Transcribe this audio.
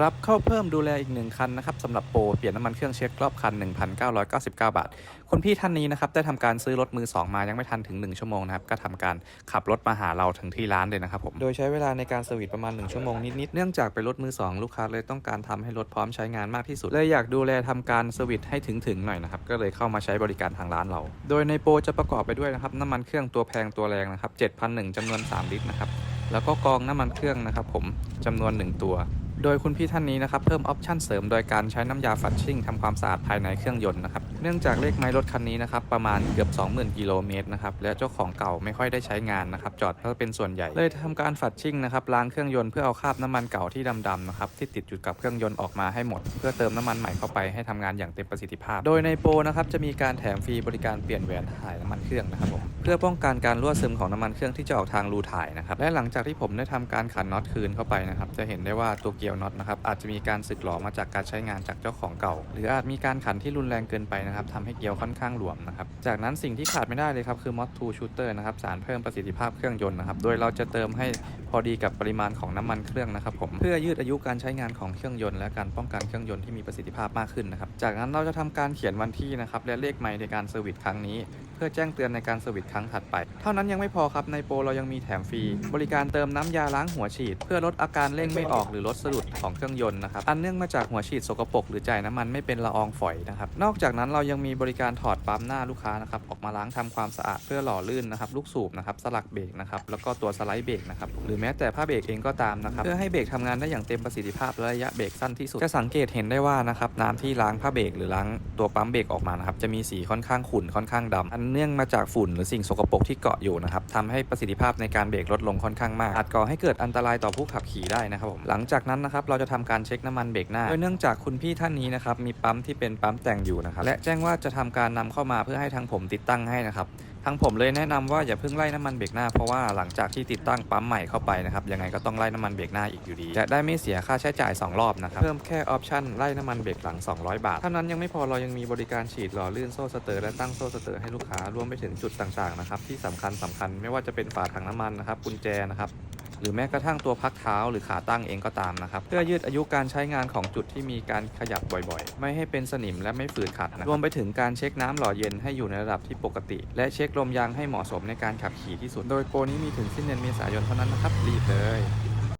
รับเข้าเพิ่มดูแลอีกหนึ่งคันนะครับสำหรับโปรเปลี่ยนน้ำมันเครื่องเช็ครอบคัน 1,999 บาท คุณพี่ท่านนี้นะครับได้ทำการซื้อรถมือ 2 มายังไม่ทันถึง 1 ชั่วโมงนะครับก็ทำการขับรถมาหาเราถึงที่ร้านเลยนะครับผมโดยใช้เวลาในการเซอร์วิสประมาณ 1 ชั่วโมงนิดๆเนื่องจากเป็นรถมือ 2 ลูกค้าเลยต้องการทำให้รถพร้อมใช้งานมากที่สุดเลยอยากดูแลทำการเซอร์วิสให้ถึงๆหน่อยนะครับก็เลยเข้ามาใช้บริการทางร้านเรา โดยในโปรจะประกอบไปด้วยนะครับน้ำมันเครื่องตัวแพงตัวแรงนะครับ7,001จำนวน 3 ลิตรนะครับแล้วก็กรองน้ำมันเครื่องนะครับผมจำนวน 1 ตัว โดยคุณพี่ท่านนี้นะครับเพิ่มออปชั่นเสริมโดยการใช้น้ำยาฟัดชิ่งทำความสะอาดภายในเครื่องยนต์นะครับเนื่องจากเลขไม้รถคันนี้นะครับประมาณเกือบ 20,000 กิโลเมตรนะครับและเจ้าของเก่าไม่ค่อยได้ใช้งานนะครับจอดเพื่อเป็นส่วนใหญ่ เลยทำการฝัดชิ่งนะครับล้างเครื่องยนต์เพื่อเอาคราบน้ำมันเก่าที่ดำๆนะครับที่ติดอยู่กับเครื่องยนต์ออกมาให้หมด เพื่อเติมน้ำมันใหม่เข้าไปให้ทำงานอย่างเต็มประสิทธิภาพ โดยในโปรนะครับจะมีการแถมฟรีบริการเปลี่ยนแหวนถ่ายน้ำมันเครื่องนะครับผมเพื่อป้องกันการรั่วซึมของน้ำมันเครื่องที่จะออกทางรูถ่ายนะครับและหลังจากที่ผมได้ทำการขันน็อตคืนเข้าไปนะครับจะเห็นได้ว่าตัวเกียวน็อตนะครับอาจจะมีการสึกหลอมาจากการใช้งานจากเจ้าของเก่า หรืออาจมีการขันที่รุนแรงเกินไปนะครับทำให้เกลียวค่อนข้างหลวมนะครับจากนั้นสิ่งที่ขาดไม่ได้เลยครับคือ mod 2 shooter นะครับสารเพิ่มประสิทธิภาพเครื่องยนต์นะครับโดยเราจะเติมให้พอดีกับปริมาณของน้ำมันเครื่องนะครับผมเพื่อยืดอายุการใช้งานของเครื่องยนต์และการป้องกันเครื่องยนต์ที่มีประสิทธิภาพมากขึ้นนะครับจากนั้นเราจะทำการเขียนวันที่นะครับและเลขไมล์ในการเซอร์วิสครั้งนี้ พื่อแจ้งเตือนในการเซอร์วิสครั้งถัดไป เท่านั้นยังไม่พอครับในโปรเรายังมีแถมฟรี บริการเติมน้ำยาล้างหัวฉีด เพื่อลดอาการเร่งไม่ออกหรือลดสะดุดของเครื่องยนต์นะครับอันเนื่องมาจากหัวฉีดสกปรกหรือจ่ายน้ำมันไม่เป็นละอองฝอยนะครับนอกจากนั้นเรายังมีบริการถอดปั๊มหน้าลูกค้านะครับออกมาล้างทำความสะอาดเพื่อหล่อลื่นนะครับลูกสูบนะครับสลักเบรกนะครับแล้วก็ตัวสไลด์เบรกนะครับหรือแม้แต่ผ้าเบรกเองก็ตามนะครับเพื่อให้เบรกทำงานได้อย่างเต็มประสิทธิภาพและระยะเบรกสั้นที่สุดจะสังเกตเห็นได้ว่านะครับน้ำที่ล้างผ้าเบรกหรือล้างตัวปั๊มเบรกออกมานะครับจะมีสีค่อนข้างขุ่นค่อนข้างดำอันเนื่องมาจากฝุ่นหรือสิ่งสกปรกที่เกาะอยู่นะครับทำให้ประสิทธิภาพในการเบรกลดลงค่อนข้างมากอาจก่อให้เกิดอันตรายต่อผู้ขับขี่ได้นะครับผมหลังจากนั้นนะครับเราจะทำการเช็คน้ำมันเบรกหน้าโดยเนื่องจากคุณพี่ท่านนี้นะครับมีปั๊มที่เป็นปั๊มแต่งอยู่นะครับและแจ้งว่าจะทำการนำเข้ามาเพื่อให้ทางผมติดตั้งให้นะครับ ทางผมเลยแนะนำว่าอย่าเพิ่งไล่น้ำมันเบรกหน้าเพราะว่าหลังจากที่ติดตั้งปั๊มใหม่เข้าไปนะครับยังไงก็ต้องไล่น้ำมันเบรกหน้าอีกอยู่ดีจะได้ไม่เสียค่าใช้จ่าย 2 รอบนะครับเพิ่มแค่ออปชั่นไล่น้ำมันเบรกหลัง 200 บาทเท่านั้นยังไม่พอเรายังมีบริการฉีดหล่อลื่นโซ่สเตอร์และตั้งโซ่สเตอร์ให้ลูกค้ารวมไปถึงจุดต่างๆนะครับที่สำคัญสำคัญไม่ว่าจะเป็นฝาถังน้ำมันนะครับกุญแจนะครับ หรือแม้กระทั่งตัวพักเท้าหรือขาตั้งเองก็ตามนะครับ เพื่อยืดอายุการใช้งานของจุดที่มีการขยับบ่อยๆ ไม่ให้เป็นสนิมและไม่ฝืดขัดนะรวมไปถึงการเช็คน้ำหล่อเย็นให้อยู่ในระดับที่ปกติ และเช็คลมยางให้เหมาะสมในการขับขี่ที่สุด โดยโปรนี้มีถึงสิ้นเดือนเมษายนเท่านั้นนะครับรีบเลย